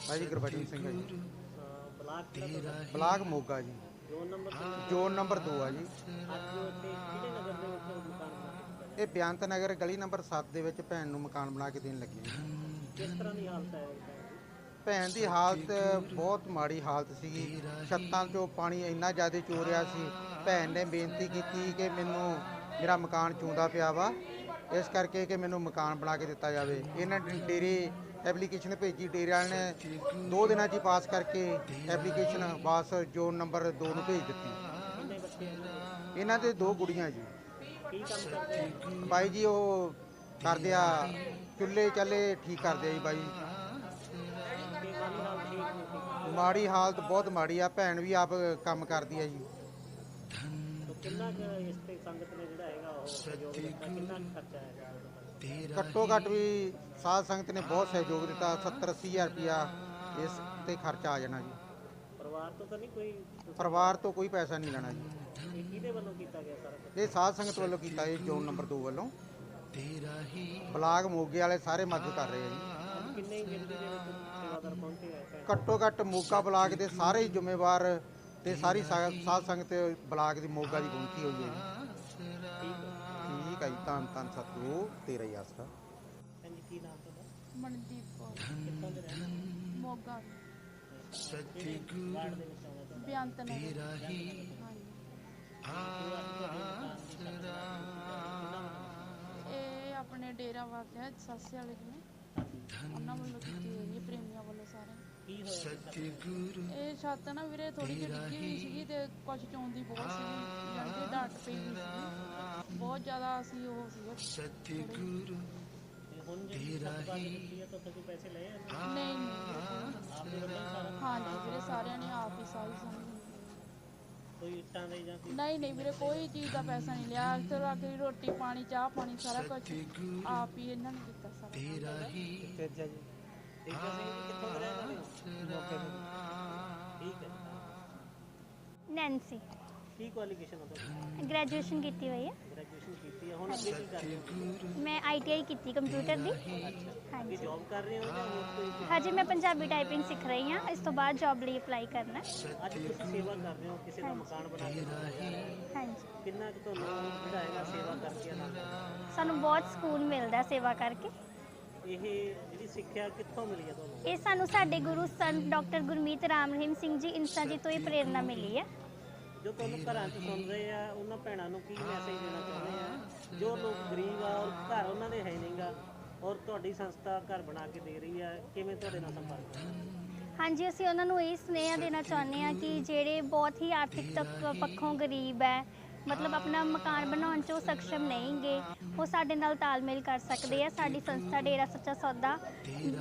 ਹੈ ਜੀ ਗੁਰਬਚਨ ਸਿੰਘ ਹੈ ਜੀ। ਬਲਾਕ ਮੋਗਾ ਜੀ। ਜ਼ੋਨ ਨੰਬਰ ਜੋਨ ਨੰਬਰ 2 ਆ ਜੀ। ਇਹ ਬਿਆੰਤ ਨਗਰ ਗਲੀ ਨੰਬਰ 7 ਦੇ ਵਿੱਚ ਭੈਣ ਨੂੰ ਮਕਾਨ ਬਣਾ ਕੇ ਦੇਣ ਲੱਗੇ ਹਾਂ ਕਿਸ ਤਰ੍ਹਾਂ ਦੀ ਹਾਲਤ ਹੈ ਭੈਣ ਦੀ? ਭੈਣ ਦੀ ਹਾਲਤ ਬਹੁਤ ਮਾੜੀ ਹਾਲਤ ਸੀਗੀ। ਛੱਤਾਂ 'ਚੋਂ ਪਾਣੀ ਇੰਨਾ ਜ਼ਿਆਦਾ ਚੋ ਰਿਹਾ ਸੀ। ਭੈਣ ਨੇ ਬੇਨਤੀ ਕੀਤੀ ਕਿ ਮੈਨੂੰ ਮੇਰਾ ਮਕਾਨ ਚੋਂਦਾ ਪਿਆ ਵਾ। ਇਸ ਕਰਕੇ ਕਿ ਮੈਨੂੰ ਮਕਾਨ ਬਣਾ ਕੇ ਦਿੱਤਾ ਜਾਵੇ। ਇਹਨਾਂ ਨੇ ਡੇਰੇ ਐਪਲੀਕੇਸ਼ਨ ਭੇਜੀ ਡੇਰੇ ਵਾਲਿਆਂ ਨੇ। ਦੋ ਦਿਨਾਂ 'ਚ ਹੀ ਪਾਸ ਕਰਕੇ ਐਪਲੀਕੇਸ਼ਨ ਵਾਪਸ ਜੋਨ ਨੰਬਰ 2 ਨੂੰ ਭੇਜ ਦਿੱਤੀ। ਇਹਨਾਂ ਦੇ? ਦੋ ਕੁੜੀਆਂ ਜੀ। ਕੀ ਕੰਮ ਕਰਦੇ ਬਾਈ ਜੀ, ਉਹ ਕਰਦੇ ਆ, ਚੁੱਲ੍ਹੇ ਚੱਲੇ ਠੀਕ ਕਰਦੇ ਆ ਜੀ ਬਾਈ। ਮਾੜੀ ਹਾਲਤ ਬਹੁਤ ਮਾੜੀ ਆ, ਭੈਣ ਵੀ ਆਪ ਕੰਮ ਕਰਦੀ ਆ ਜੀ। ਕਿੰਨਾ ਇਸ ਤੇ ਸੰਗਤ ਨੇ ਜਿਹੜਾ ਹੈਗਾ ਉਹ ਸਹਿਯੋਗ ਕਿੰਨਾ ਖਰਚਾ ਹੈਗਾ ਘੱਟੋ ਘੱਟ ਵੀ ਸਾਧ ਸੰਗਤ ਨੇ ਬਹੁਤ ਸਹਿਯੋਗ ਦਿੱਤਾ 70 80 ਹਜ਼ਾਰ ਰੁਪਿਆ ਇਸ ਤੇ ਖਰਚਾ ਆ ਜਾਣਾ ਜੀ। ਪਰਿਵਾਰ ਤੋਂ ਤਾਂ ਨਹੀਂ ਕੋਈ ਪਰਿਵਾਰ ਤੋਂ ਕੋਈ ਪੈਸਾ ਨਹੀਂ ਲੈਣਾ ਜੀ। ਇਹ ਕਿਹਦੇ ਵੱਲੋਂ ਕੀਤਾ ਗਿਆ ਸਾਰਾ ਇਹ ਸਾਧ ਸੰਗਤ ਵੱਲੋਂ ਕੀਤਾ ਇਹ ਜੋਨ ਨੰਬਰ 2 ਵੱਲੋਂ। ਬਲਾਕ ਮੋਗੇ ਵਾਲੇ ਸਾਰੇ ਮਦਦ ਕਰ ਰਹੇ ਆ ਜੀ। ਕਿੰਨੇ ਹੀ ਗਿਣਤੀ ਦੇ ਵਿੱਚ ਸੇਵਾਦਾਰ ਪਹੁੰਚੇ ਹੈ ਘੱਟੋ ਘੱਟ ਮੋਗਾ ਬਲਾਕ ਦੇ ਸਾਰੇ ਹੀ ਜ਼ਿੰਮੇਵਾਰ ਤੇ ਸਾਰੀ ਸਾਧ ਸੰਗਤ ਬਲਾਕ ਦੀ ਮੋਗਾ ਦੀ ਪਹੁੰਚੀ ਹੋਈ ਹੈ ਜੀ। ਹੈ ਠੀਕ ਹੈ ਜੀ। ਧੰਨ ਧੰਨ ਸਤਿਗੁਰੂ ਤੇਰਾ ਹੀ ਆਸਰਾ। ਭੈਣ ਜੀ ਕੀ ਨਾਮ ਤੁਹਾਡਾ? ਮਨਦੀਪ ਕੌਰ। ਕਿੱਥੋਂ ਦੇ ਰਹਿਣ ਵਾਲੇ ਮੋਗਾ ਕਿਹੜੇ ਵਾਰਡ ਦੇ ਵਿੱਚ ਆਉਂਦਾ ਤੁਹਾਡਾ ਬਿਆੰਤ ਨਗਰ। ਹਾਂਜੀ। ਇਹ ਆਪਣੇ ਡੇਰਾ ਵਾਕਿਆ ਸੱਸੇ ਵਾਲੇ ਨੇ ਉਹਨਾਂ ਵੱਲੋਂ ਕੀਤੀ ਹੋਈ ਹੈ ਪ੍ਰੇਮੀਆਂ ਵੱਲੋਂ ਸਾਰੇ ਕੀ ਹੋਇਆ? ਸੀ ਇਹ ਛੱਤ ਨਾ ਵੀਰੇ ਥੋੜੀ ਜਿਹੀ ਡਿੱਗੀ ਹੋਈ ਸੀਗੀ ਤੇ ਕੁਝ ਚੋਂਦੀ ਬਹੁਤ ਸੀਗੀ। ਜਾਣੀ ਕਿ ਡਾਟ ਪਈ ਹੋਈ ਸੀਗੀ। ਬਹੁਤ ਜ਼ਿਆਦਾ ਅਸੀਂ ਉਹ ਸੀਗਾ। ਤੇ ਹੁਣ ਜਿਹੜੀ ਸਰਕਾਰ ਨੇ ਦਿੱਤੀ ਹੈ ਤਾਂ ਉੱਥੇ ਕੋਈ ਪੈਸੇ ਲਏ ਆ ਨਹੀਂ ਨਹੀਂ। ਆਪ ਦੇ ਵੱਲੋਂ ਹੀ ਸਾਰਾ ਹਾਂਜੀ ਵੀਰੇ ਸਾਰਿਆਂ ਨੇ ਆਪ ਹੀ ਸਾਰੀ ਸਮਝ ਕੋਈ ਇੱਟਾਂ ਦੇ ਜਾਂ ਕੋਈ ਨਹੀਂ ਨਹੀਂ ਵੀਰੇ ਕੋਈ ਚੀਜ਼ ਦਾ ਪੈਸਾ ਨਹੀਂ ਲਿਆ। ਇੱਥੇ ਆ ਕੇ ਰੋਟੀ ਪਾਣੀ ਚਾਹ ਪਾਣੀ ਸਾਰਾ ਕੁਝ ਆਪ ਹੀ ਇਹਨਾਂ ਨੇ ਕੀਤਾ ਸਾਰਾ ਤੇਜਾ ਜੀ ਤੇਜਾ ਸਿੰਘ ਜੀ ਕਿੱਥੋਂ ਦੇ ਰਹਿਣ ਵਾਲੇ ਹੋ? ਮੌਕੇ ਦੇ ਠੀਕ ਹੈ। ਨੈਂਸੀ ਕੀ ਕੁਆਲੀਫਿਕੇਸ਼ਨ ਹੈ ਤੁਹਾਡੀ? ਗ੍ਰੈਜੂਏਸ਼ਨ ਕੀਤੀ ਹੋਈ ਹੈ ਗ੍ਰੈਜੂਏਸ਼ਨ ਕੀਤੀ ਹੈ ਹੁਣ ਅੱਗੇ ਕੀ ਕਰ ਰਹੇ ਹੋ? ਮੈਂ ਆਈਟੀਆਈ ਕੀਤੀ ਕੰਪਿਊਟਰ ਦੀ। ਅੱਗੇ ਹਾਂਜੀ। ਜੌਬ ਕਰ ਰਹੇ ਹੋ ਜਾਂ ਹੋਰ ਕੋਈ ਹਜੇ ਮੈਂ ਪੰਜਾਬੀ ਟਾਈਪਿੰਗ ਸਿੱਖ ਰਹੀ ਹਾਂ। ਇਸ ਤੋਂ ਬਾਅਦ ਜੌਬ ਲਈ ਅਪਲਾਈ ਕਰਨਾ। ਹੈ। ਅੱਜ ਤੁਸੀਂ ਸੇਵਾ ਕਰ ਰਹੇ ਹੋ ਕਿਸੇ ਦਾ ਮਕਾਨ ਬਣਾ ਕੇ ਰਿਹਾ ਹੈ। ਹਾਂਜੀ। ਕਿੰਨਾ ਕੁ ਤੁਹਾਨੂੰ ਜਿਹੜਾ ਹੈਗਾ ਸੇਵਾ ਕਰਕੇ ਆਨੰਦ ਆਉਂਦਾ? ਸਾਨੂੰ ਬਹੁਤ ਸਕੂਨ ਮਿਲਦਾ ਸੇਵਾ ਕਰਕੇ। ਇਹ ਜਿਹੜੀ ਸਿੱਖਿਆ ਕਿੱਥੋਂ ਮਿਲੀ ਹੈ ਤੁਹਾਨੂੰ? ਇਹ ਸਾਨੂੰ ਸਾਡੇ ਗੁਰੂ ਸੰਤ ਡਾਕਟਰ ਗੁਰਮੀਤ ਰਾਮ ਰਹੀਮ ਸਿੰਘ ਜੀ ਇੰਸਾ ਜੀ ਤੋਂ ਹੀ ਪ੍ਰੇਰਣਾ ਮਿਲੀ ਹੈ ਜੋ ਤੁਹਾਨੂੰ ਘਰਾਂ 'ਚ ਸੁਣ ਰਹੇ ਆ ਉਹਨਾਂ ਭੈਣਾਂ ਨੂੰ ਕੀ ਮੈਸੇਜ ਦੇਣਾ ਚਾਹੁੰਦੇ ਆ? ਜੋ ਲੋਕ ਗਰੀਬ ਆ ਔਰ ਘਰ ਉਹਨਾਂ ਦੇ ਹੈ ਨਹੀਂਗਾ ਔਰ ਤੁਹਾਡੀ ਸੰਸਥਾ ਘਰ ਬਣਾ ਕੇ ਦੇ ਰਹੀ ਆ ਕਿਵੇਂ ਤੁਹਾਡੇ ਨਾਲ ਸੰਪਰਕ ਕਰਨਾ? ਹਾਂਜੀ ਅਸੀਂ ਉਹਨਾਂ ਨੂੰ ਇਹ ਸੁਨੇਹਾ ਦੇਣਾ ਚਾਹੁੰਦੇ ਹਾਂ ਕਿ ਜਿਹੜੇ ਬਹੁਤ ਹੀ ਆਰਥਿਕ ਤੱਕ ਪੱਖੋਂ ਗਰੀਬ ਹੈ ਮਤਲਬ ਆਪਣਾ ਮਕਾਨ ਬਣਾਉਣ 'ਚ ਉਹ ਸક્ષਮ ਨਹੀਂਗੇ ਉਹ ਸਾਡੇ ਨਾਲ ਤਾਲਮੇਲ ਕਰ ਸਕਦੇ ਆ ਸਾਡੀ ਸੰਸਥਾ ਡੇਰਾ ਸੱਚਾ ਸੌਦਾ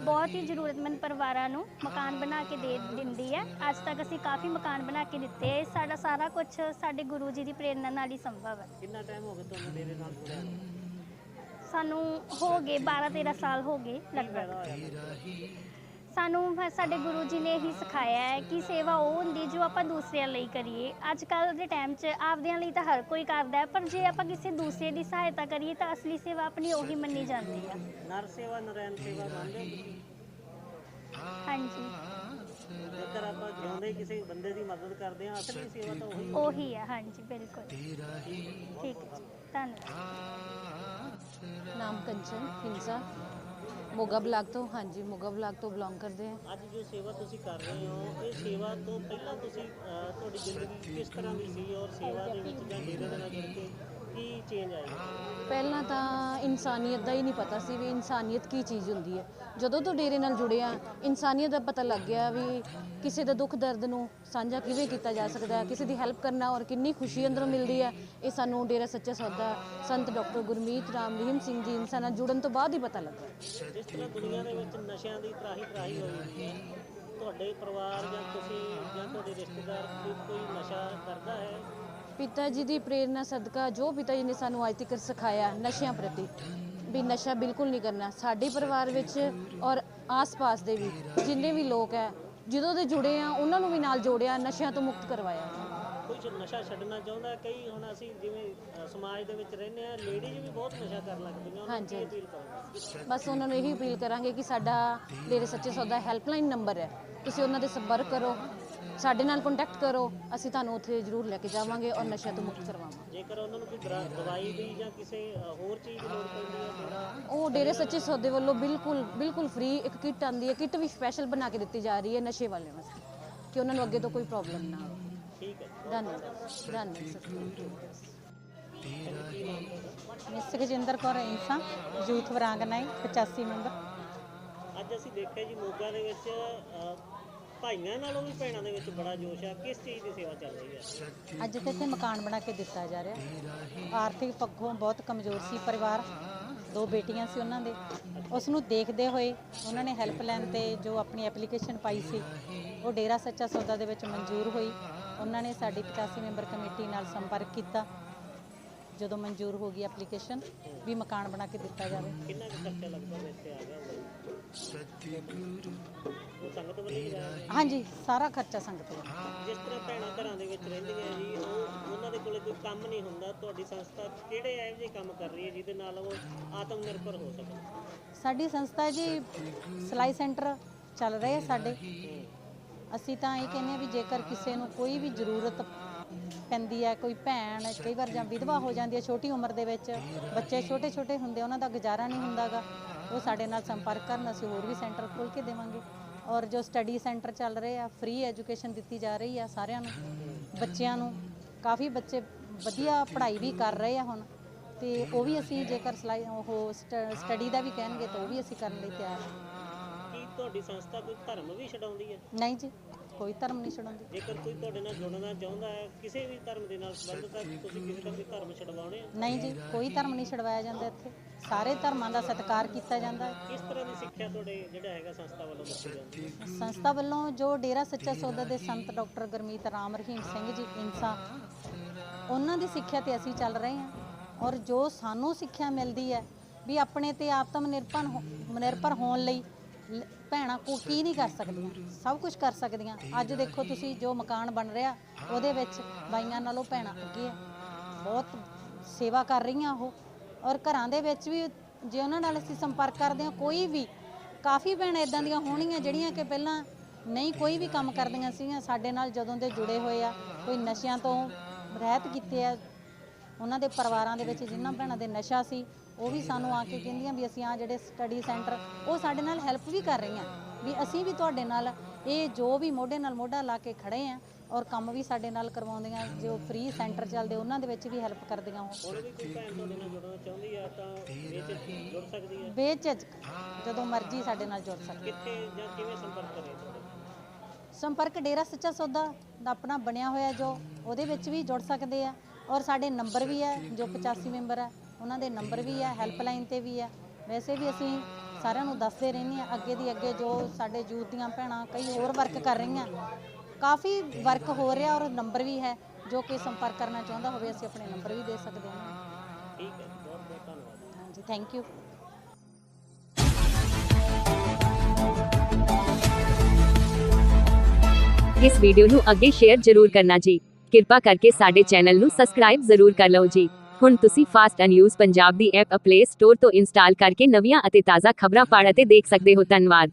ਬਹੁਤ ਹੀ ਜ਼ਰੂਰਤਮੰਦ ਪਰਿਵਾਰਾਂ ਨੂੰ ਮਕਾਨ ਬਣਾ ਕੇ ਦੇ ਦਿੰਦੀ ਹੈ ਅੱਜ ਤੱਕ ਅਸੀਂ ਕਾਫੀ ਮਕਾਨ ਬਣਾ ਕੇ ਦਿੱਤੇ ਹੈ। ਇਹ ਸਾਡਾ ਸਾਰਾ ਕੁਝ ਸਾਡੇ ਗੁਰੂ ਜੀ ਦੀ ਪ੍ਰੇਰਣਾ ਨਾਲ ਹੀ ਸੰਭਵ ਹੈ ਕਿੰਨਾ ਟਾਈਮ ਹੋ ਗਿਆ ਤੁਹਾਨੂੰ ਡੇਰੇ ਨਾਲ ਜੁੜਿਆ ਨੂੰ? ਸਾਨੂੰ ਹੋ ਗਏ 12 13 ਸਾਲ ਹੋ ਗਏ ਕੀ ਲਗਭਗ ਫਾਇਦਾ ਹੋਇਆ ਸਾਨੂੰ ਹ- ਸਾਡੇ ਗੁਰੂ ਜੀ ਨੇ ਹੀ ਸਿਖਾਇਆ ਹੈ ਕਿ ਸੇਵਾ ਉਹ ਹੁੰਦੀ ਜੋ ਆਪਾਂ ਦੂਸਰਿਆਂ ਲਈ ਕਰੀਏ। ਅੱਜ ਕੱਲ ਦੇ ਟਾਈਮ 'ਚ ਆਪਦਿਆਂ ਲਈ ਤਾਂ ਹਰ ਕੋਈ ਕਰਦਾ ਹੈ ਪਰ ਜੇ ਆਪਾਂ ਕਿਸੇ ਦੂਸਰੇ ਦੀ ਸਹਾਇਤਾ ਕਰੀਏ ਤਾਂ ਅਸਲੀ ਸੇਵਾ ਆਪਣੀ ਉਹੀ ਮੰਨੀ ਜਾਂਦੀ ਹੈ ਨਰ ਸੇਵਾ ਨਰੈਣ ਸੇਵਾ ਮੰਨਦੇ ਹੋ ਤੁਸੀਂ? ਹਾਂਜੀ। ਜੇਕਰ ਆਪਾਂ ਜਿਉਂਦੇ ਕਿਸੇ ਬੰਦੇ ਦੀ ਮਦਦ ਕਰਦੇ ਆ ਅਸਲੀ ਸੇਵਾ ਤਾਂ ਉਹੀ ਉਹੀ ਹੈ ਹਾਂਜੀ ਬਿਲਕੁਲ। ਠੀਕ ਹੈ ਜੀ ਧੰਨਵਾਦ। ਨਾਮ ਕੰਚਨ ਹਿੰਸਾ। ਮੋਗਾ ਬਲਾਕ ਤੋਂ ਹਾਂਜੀ ਮੋਗਾ ਬਲਾਕ ਤੋਂ ਬਿਲੋਂਗ ਕਰਦੇ ਹਾਂ ਅੱਜ ਜੋ ਸੇਵਾ ਤੁਸੀਂ ਕਰ ਰਹੇ ਹੋ ਇਹ ਸੇਵਾ ਤੋਂ ਪਹਿਲਾਂ ਤੁਸੀਂ ਅਹ, ਤੁਹਾਡੀ ਜ਼ਿੰਦਗੀ ਕਿਸ ਤਰ੍ਹਾਂ ਦੀ ਸੀ ਔਰ ਸੇਵਾ ਦੇ ਵਿੱਚ ਜਾਂ ਡੇਰੇ ਦੇ ਨਾਲ ਜੁੜ ਕੇ ਕੀ ਚੇਂਜ ਆਇਆ ਪਹਿਲਾਂ ਤਾਂ ਇਨਸਾਨੀਅਤ ਦਾ ਹੀ ਨਹੀਂ ਪਤਾ ਸੀ ਵੀ ਇਨਸਾਨੀਅਤ ਕੀ ਚੀਜ਼ ਹੁੰਦੀ ਹੈ। ਜਦੋਂ ਤੋਂ ਡੇਰੇ ਨਾਲ ਜੁੜਿਆ ਇਨਸਾਨੀਅਤ ਦਾ ਪਤਾ ਲੱਗ ਗਿਆ ਵੀ ਕਿਸੇ ਦੇ ਦੁੱਖ ਦਰਦ ਨੂੰ ਸਾਂਝਾ ਕਿਵੇਂ ਕੀਤਾ ਜਾ ਸਕਦਾ ਹੈ ਕਿਸੇ ਦੀ ਹੈਲਪ ਕਰਨਾ ਔਰ ਕਿੰਨੀ ਖੁਸ਼ੀ ਅੰਦਰੋਂ ਮਿਲਦੀ ਹੈ ਇਹ ਸਾਨੂੰ ਡੇਰਾ ਸੱਚਾ ਸੌਦਾ ਸੰਤ ਡਾਕਟਰ ਗੁਰਮੀਤ ਰਾਮ ਰਹੀਮ ਸਿੰਘ ਜੀ ਇਨਸਾਨ ਨਾਲ ਜੁੜਨ ਤੋਂ ਬਾਅਦ ਹੀ ਪਤਾ ਲੱਗਾ। ਜਿਸ ਤਰ੍ਹਾਂ ਦੁਨੀਆ ਦੇ ਵਿੱਚ ਨਸ਼ਿਆਂ ਦੀ ਤਰਾਹੀ ਤਰਾਹੀ ਹੋਈ ਹੈ ਤੁਹਾਡੇ ਪਰਿਵਾਰ ਜਾਂ ਤੁਸੀਂ ਜਾਂ ਤੁਹਾਡੇ ਰਿਸ਼ਤੇਦਾਰ ਕੋਈ ਕੋਈ ਨਸ਼ਾ ਕਰਦਾ ਹੈ ਪਿਤਾ ਜੀ ਦੀ ਪ੍ਰੇਰਣਾ ਸਦਕਾ ਜੋ ਪਿਤਾ ਜੀ ਨੇ ਸਾਨੂੰ ਅੱਜ ਤੱਕ ਸਿਖਾਇਆ ਨਸ਼ਿਆਂ ਪ੍ਰਤੀ ਵੀ ਨਸ਼ਾ ਬਿਲਕੁਲ ਨਹੀਂ ਕਰਨਾ। ਸਾਡੇ ਪਰਿਵਾਰ ਵਿੱਚ ਔਰ ਆਸ-ਪਾਸ ਦੇ ਵੀ ਜਿੰਨੇ ਵੀ ਲੋਕ ਹੈ ਜਦੋਂ ਦੇ ਜੁੜੇ ਆ ਉਹਨਾਂ ਨੂੰ ਵੀ ਨਾਲ ਜੋੜਿਆ ਨਸ਼ਿਆਂ ਤੋਂ ਮੁਕਤ ਕਰਵਾਇਆ। ਕੋਈ ਨਸ਼ਾ ਛੱਡਣਾ ਚਾਹੁੰਦਾ ਕਈ ਹੁਣ ਅਸੀਂ ਜਿਵੇਂ ਸਮਾਜ ਦੇ ਵਿੱਚ ਰਹਿੰਦੇ ਆ ਲੇਡੀਜ਼ ਵੀ ਬਹੁਤ ਨਸ਼ਾ ਕਰਨ ਲੱਗ ਪਈਆਂ ਉਹਨਾਂ ਨੂੰ ਕੀ। ਅਪੀਲ ਕਰੋਗੇ? ਬਸ ਉਹਨਾਂ ਨੂੰ ਇਹੀ ਅਪੀਲ ਕਰਾਂਗੇ ਕਿ ਸਾਡਾ ਡੇਰੇ ਸੱਚੇ ਸੌਦਾ ਹੈਲਪਲਾਈਨ ਨੰਬਰ ਹੈ ਤੁਸੀਂ ਉਹਨਾਂ ਦੇ ਸੰਪਰਕ ਕਰੋ ਸਾਡੇ ਨਾਲ ਕੰਟੈਕਟ ਕਰੋ ਅਸੀਂ ਤੁਹਾਨੂੰ ਉੱਥੇ ਜ਼ਰੂਰ ਲੈ ਕੇ ਜਾਵਾਂਗੇ ਔਰ ਨਸ਼ਿਆਂ ਤੋਂ ਮੁਕਤ ਕਰਵਾਵਾਂਗੇ। ਜੇਕਰ ਉਹਨਾਂ ਨੂੰ ਕੋਈ ਦਰਾ- ਦਵਾਈ ਦੀ ਜਾਂ ਕਿਸੇ ਅ, ਹੋਰ ਚੀਜ਼ ਦੀ ਲੋੜ ਪੈਂਦੀ ਹੈ ਤਾਂ ਉਹ ਡੇਰੇ ਸੱਚੇ ਸੌਦੇ ਵੱਲੋਂ ਬਿਲਕੁਲ ਬਿਲਕੁਲ ਫ੍ਰੀ ਇੱਕ ਕਿੱਟ ਆਂਦੀ ਹੈ ਕਿੱਟ ਵੀ ਸਪੈਸ਼ਲ ਬਣਾ ਕੇ ਦਿੱਤੀ ਜਾ ਰਹੀ ਹੈ ਨਸ਼ੇ ਵਾਲਿਆਂ ਵਾਸਤੇ ਕਿ ਉਹਨਾਂ ਨੂੰ ਅੱਗੇ ਤੋਂ ਕੋਈ ਪ੍ਰੋਬਲਮ ਨਾ ਆਵੇ। ਠੀਕ ਹੈ। ਧੰਨਵਾਦ ਧੰਨਵਾਦ sir. Miss Gajinder Kaur Insan youth ਵਰਾਂਗਨਾ 85 member ਅੱਜ ਅਸੀਂ ਦੇਖਿਆ ਜੀ ਮੋਗਾ ਦੇ ਵਿੱਚ ਅ, ਭਾਈਆਂ ਨਾਲੋਂ ਵੀ ਭੈਣਾਂ ਦੇ ਵਿੱਚ ਬੜਾ ਜੋਸ਼ ਹੈ ਕਿਸ ਚੀਜ਼ ਦੀ ਸੇਵਾ ਚੱਲ ਰਹੀ ਹੈ ਅੱਜ ਤੇ ਇੱਥੇ ਮਕਾਨ ਬਣਾ ਕੇ ਦਿੱਤਾ ਜਾ ਰਿਹਾ। ਆਰਥਿਕ ਪੱਖੋਂ ਬਹੁਤ ਕਮਜ਼ੋਰ ਸੀ ਪਰਿਵਾਰ। ਦੋ ਬੇਟੀਆਂ ਸੀ ਉਹਨਾਂ ਦੇ। ਉਸ ਨੂੰ ਦੇਖਦੇ ਹੋਏ ਉਹਨਾਂ ਨੇ ਹੈਲਪਲਾਈਨ ਤੇ ਜੋ ਆਪਣੀ ਐਪਲੀਕੇਸ਼ਨ ਪਾਈ ਸੀ, ਉਹ ਡੇਰਾ ਸੱਚਾ ਸੌਦਾ ਦੇ ਵਿੱਚ ਮਨਜ਼ੂਰ ਹੋਈ। ਉਹਨਾਂ ਨੇ ਸਾਡੀ 85 ਮੈਂਬਰ ਕਮੇਟੀ ਨਾਲ ਸੰਪਰਕ ਕੀਤਾ। ਜਦੋਂ ਮਨਜ਼ੂਰ ਹੋ ਗਈ ਐਪਲੀਕੇਸ਼ਨ ਵੀ ਮਕਾਨ ਬਣਾ ਕੇ ਦਿੱਤਾ ਜਾਵੇ। ਕਿੰਨਾ ਕੁ ਖਰਚਾ ਲੱਗਦਾ ਵਾ ਇੱਥੇ ਆ ਗਿਆ ਹਾਂਜੀ ਸਾਰਾ ਖਰਚਾ ਸੰਗਤ ਦਾ ਜਿਸ ਤਰ੍ਹਾਂ ਭੈਣਾਂ ਘਰਾਂ ਦੇ ਵਿੱਚ ਰਹਿੰਦੀਆਂ ਜੀ ਉਹ ਉਹਨਾਂ ਦੇ ਕੋਲੇ ਕੋਈ ਕੰਮ ਨਹੀਂ ਹੁੰਦਾ। ਤੁਹਾਡੀ ਸੰਸਥਾ ਕਿਹੜੇ ਇਹੋ ਜਿਹੇ ਕੰਮ ਕਰ ਰਹੀ ਹੈ ਜਿਹਦੇ ਨਾਲ ਉਹ ਆਤਮ ਨਿਰਭਰ ਹੋ ਸਕਣ? ਸਾਡੀ ਸੰਸਥਾ ਜੀ ਸਿਲਾਈ ਸੈਂਟਰ ਚੱਲ ਰਹੇ ਆ ਸਾਡੇ। ਅਸੀਂ ਤਾਂ ਇਹ ਕਹਿੰਦੇ ਆ ਵੀ ਜੇਕਰ ਕਿਸੇ ਨੂੰ ਕੋਈ ਵੀ ਜ਼ਰੂਰਤ ਪੈਂਦੀ ਹੈ, ਕੋਈ ਭੈਣ, ਕਈ ਵਾਰ ਜਾਂ ਵਿਧਵਾ ਹੋ ਜਾਂਦੀ ਹੈ ਛੋਟੀ ਉਮਰ ਦੇ ਵਿੱਚ, ਬੱਚੇ ਛੋਟੇ ਛੋਟੇ ਹੁੰਦੇ ਉਹਨਾਂ ਦਾ ਗੁਜ਼ਾਰਾ ਨਹੀਂ ਹੁੰਦਾਗਾ। ਉਹ ਸਾਡੇ ਨਾਲ ਸੰਪਰਕ ਕਰਨ, ਅਸੀਂ ਹੋਰ ਵੀ ਸੈਂਟਰ ਖੋਲ ਕੇ ਦੇਵਾਂਗੇ। ਔਰ ਜੋ ਸਟੱਡੀ ਸੈਂਟਰ ਚੱਲ ਰਹੇ ਆ, ਫ੍ਰੀ ਐਜੂਕੇਸ਼ਨ ਦਿੱਤੀ ਜਾ ਰਹੀ ਆ ਸਾਰਿਆਂ ਨੂੰ, ਬੱਚਿਆਂ ਨੂੰ, ਕਾਫੀ ਬੱਚੇ ਵਧੀਆ ਪੜ੍ਹਾਈ ਵੀ ਕਰ ਰਹੇ ਆ ਹੁਣ, ਤੇ ਉਹ ਵੀ ਅਸੀਂ ਜੇਕਰ ਸਿਲਾਈ, ਉਹ ਸਟੱਡੀ ਦਾ ਵੀ ਕਹਿਣਗੇ ਤਾਂ ਉਹ ਵੀ ਅਸੀਂ ਕਰਨ ਲਈ ਤਿਆਰ ਹਾਂ ਤੁਹਾਡੀ ਸੰਸਥਾ ਕੋਈ ਧਰਮ ਵੀ ਛਡਾਉਂਦੀ ਹੈ? ਨਹੀਂ ਜੀ ਕੋਈ ਧਰਮ ਨਹੀਂ ਛਡਾਉਂਦੀ। ਜੇਕਰ ਕੋਈ ਤੁਹਾਡੇ ਨਾਲ ਜੁੜਨਾ ਚਾਹੁੰਦਾ ਹੈ ਕਿਸੇ ਵੀ ਧਰਮ ਦੇ ਨਾਲ ਸੰਬੰਧਿਤ ਹੈ ਤੁਸੀਂ ਕਿਸੇ ਦਾ ਵੀ ਧਰਮ ਛਡਵਾਉਣੇ ਆ ਨਹੀਂ ਜੀ ਕੋਈ ਧਰਮ ਨਹੀਂ ਛਡਵਾਇਆ ਜਾਂਦਾ ਇੱਥੇ। ਸਾਰੇ ਧਰਮਾਂ ਦਾ ਸਤਿਕਾਰ ਕੀਤਾ ਜਾਂਦਾ ਹੈ। ਕਿਸ ਤਰ੍ਹਾਂ ਦੀ ਸਿੱਖਿਆ ਤੁਹਾਡੇ ਜਿਹੜਾ ਹੈਗਾ ਸੰਸਥਾ ਵੱਲੋਂ ਦਿੱਤੀ ਜਾਂਦੀ ਹੈ? ਸੰਸਥਾ ਵੱਲੋਂ ਜੋ ਡੇਰਾ ਸੱਚਾ ਸੌਦਾ ਦੇ ਸੰਤ ਡਾਕਟਰ ਗੁਰਮੀਤ ਰਾਮ ਰਹੀਮ ਸਿੰਘ ਜੀ ਇਨਸਾ ਉਹਨਾਂ ਦੀ ਸਿੱਖਿਆ ਤੇ ਅਸੀਂ ਚੱਲ ਰਹੇ ਹਾਂ। ਔਰ ਜੋ ਸਾਨੂੰ ਸਿੱਖਿਆ ਮਿਲਦੀ ਹੈ ਵੀ ਆਪਣੇ ਤੇ ਆਤਮ ਨਿਰਭਰ ਨਿਰਭਰ ਹੋਣ ਲਈ ਭੈਣਾਂ ਕੋ ਕੀ ਨਹੀਂ ਕਰ ਸਕਦੀਆਂ? ਸਭ ਕੁਝ ਕਰ ਸਕਦੀਆਂ। ਅੱਜ ਦੇਖੋ ਤੁਸੀਂ ਜੋ ਮਕਾਨ ਬਣ ਰਿਹਾ, ਉਹਦੇ ਵਿੱਚ ਬਾਈਆਂ ਨਾਲੋਂ ਭੈਣਾਂ ਅੱਗੇ ਆ ਬਹੁਤ ਸੇਵਾ ਕਰ ਰਹੀਆਂ ਉਹ। ਔਰ ਘਰਾਂ ਦੇ ਵਿੱਚ ਵੀ ਜੇ ਉਹਨਾਂ ਨਾਲ ਅਸੀਂ ਸੰਪਰਕ ਕਰਦੇ ਹਾਂ, ਕੋਈ ਵੀ, ਕਾਫੀ ਭੈਣਾਂ ਇਦਾਂ ਦੀਆਂ ਹੋਣਗੀਆਂ ਜਿਹੜੀਆਂ ਕਿ ਪਹਿਲਾਂ ਨਹੀਂ ਕੋਈ ਵੀ ਕੰਮ ਕਰਦੀਆਂ ਸੀਗੀਆਂ। ਸਾਡੇ ਨਾਲ ਜਦੋਂ ਦੇ ਜੁੜੇ ਹੋਏ ਆ, ਕੋਈ ਨਸ਼ਿਆਂ ਤੋਂ ਰਹਿਤ ਕੀਤੇ ਆ, ਉਹਨਾਂ ਦੇ ਪਰਿਵਾਰਾਂ ਦੇ ਵਿੱਚ ਜਿਨ੍ਹਾਂ ਭੈਣਾਂ ਦੇ ਨਸ਼ਾ ਸੀ ਉਹ ਵੀ ਸਾਨੂੰ ਆ ਕੇ ਕਹਿੰਦੀਆਂ ਵੀ ਅਸੀਂ ਆ ਜਿਹੜੇ ਸਟੱਡੀ ਸੈਂਟਰ ਉਹ ਸਾਡੇ ਨਾਲ ਹੈਲਪ ਵੀ ਕਰ ਰਹੀਆਂ। ਵੀ ਅਸੀਂ ਵੀ ਤੁਹਾਡੇ ਨਾਲ ਇਹ ਜੋ ਵੀ ਮੋਢੇ ਨਾਲ ਮੋਢਾ ਲਾ ਕੇ ਖੜੇ ਆ ਔਰ ਕੰਮ ਵੀ ਸਾਡੇ ਨਾਲ ਕਰਵਾਉਂਦੀਆਂ ਜੋ ਫ੍ਰੀ ਸੈਂਟਰ ਚੱਲਦੇ ਉਹਨਾਂ ਦੇ ਵਿੱਚ ਵੀ ਹੈਲਪ ਕਰਦੀਆਂ ਉਹ। ਹੁਣ ਵੀ ਕੋਈ ਭੈਣ ਤੁਹਾਡੇ ਨਾਲ ਜੁੜਨਾ ਚਾਹੁੰਦੀ ਆ ਤਾਂ ਬੇਚਿਜਕ ਜੁੜ ਸਕਦੀ ਹੈ ਬੇਝਿਜਕ ਜਦੋਂ ਮਰਜ਼ੀ ਸਾਡੇ ਨਾਲ ਜੁੜ ਸਕਦੇ ਕਿੱਥੇ ਜਾਂ ਕਿਵੇਂ ਸੰਪਰਕ ਕਰੇ ਤੁਹਾਡੇ ਨਾਲ? ਸੰਪਰਕ ਡੇਰਾ ਸੱਚਾ ਸੌਦਾ ਦਾ ਆਪਣਾ ਬਣਿਆ ਹੋਇਆ ਜੋ ਉਹਦੇ ਵਿੱਚ ਵੀ ਜੁੜ ਸਕਦੇ ਆ। ਔਰ ਸਾਡੇ ਨੰਬਰ ਵੀ ਹੈ ਜੋ 85 ਮੈਂਬਰ ਹੈ ਉਹਨਾਂ ਦੇ ਨੰਬਰ ਵੀ ਹੈ ਹੈਲਪਲਾਈਨ ਤੇ ਵੀ ਹੈ ਵੈਸੇ ਵੀ ਅਸੀਂ ਸਾਰਿਆਂ ਨੂੰ ਦੱਸਦੇ ਰਹਿੰਦੇ ਆ ਅੱਗੇ ਦੀ ਅੱਗੇ ਜੋ ਸਾਡੇ ਯੂਥ ਦੀਆਂ ਭੈਣਾਂ ਕਈ ਹੋਰ ਵਰਕ ਕਰ ਰਹੀਆਂ। ਕਾਫੀ ਵਰਕ ਹੋ ਰਿਹਾ ਔਰ ਨੰਬਰ ਵੀ ਹੈ ਜੋ ਕਿ ਸੰਪਰਕ ਕਰਨਾ ਚਾਹੁੰਦਾ ਹੋਵੇ ਅਸੀਂ ਆਪਣੇ ਨੰਬਰ ਵੀ ਦੇ ਸਕਦੇ ਹਾਂ। ਠੀਕ ਹੈ ਬਹੁਤ ਬਹੁਤ ਧੰਨਵਾਦ ਹਾਂਜੀ ਥੈਂਕ ਯੂ ਇਸ ਵੀਡੀਓ ਨੂੰ ਅੱਗੇ ਸ਼ੇਅਰ ਜ਼ਰੂਰ ਕਰਨਾ ਜੀ। ਕਿਰਪਾ ਕਰਕੇ ਸਾਡੇ ਚੈਨਲ ਨੂੰ ਸਬਸਕ੍ਰਾਈਬ ਜ਼ਰੂਰ ਕਰ ਲਓ ਜੀ। ਹੁਣ ਤੁਸੀਂ ਫਾਸਟ ਨਿਊਜ਼ ਪੰਜਾਬ ਦੀ ਐਪ ਪਲੇ ਸਟੋਰ ਤੋਂ ਇੰਸਟਾਲ ਕਰਕੇ ਨਵੀਆਂ ਅਤੇ ਤਾਜ਼ਾ ਖਬਰਾਂ ਪੜ੍ਹ ਅਤੇ ਦੇਖ ਸਕਦੇ ਹੋ। ਧੰਨਵਾਦ।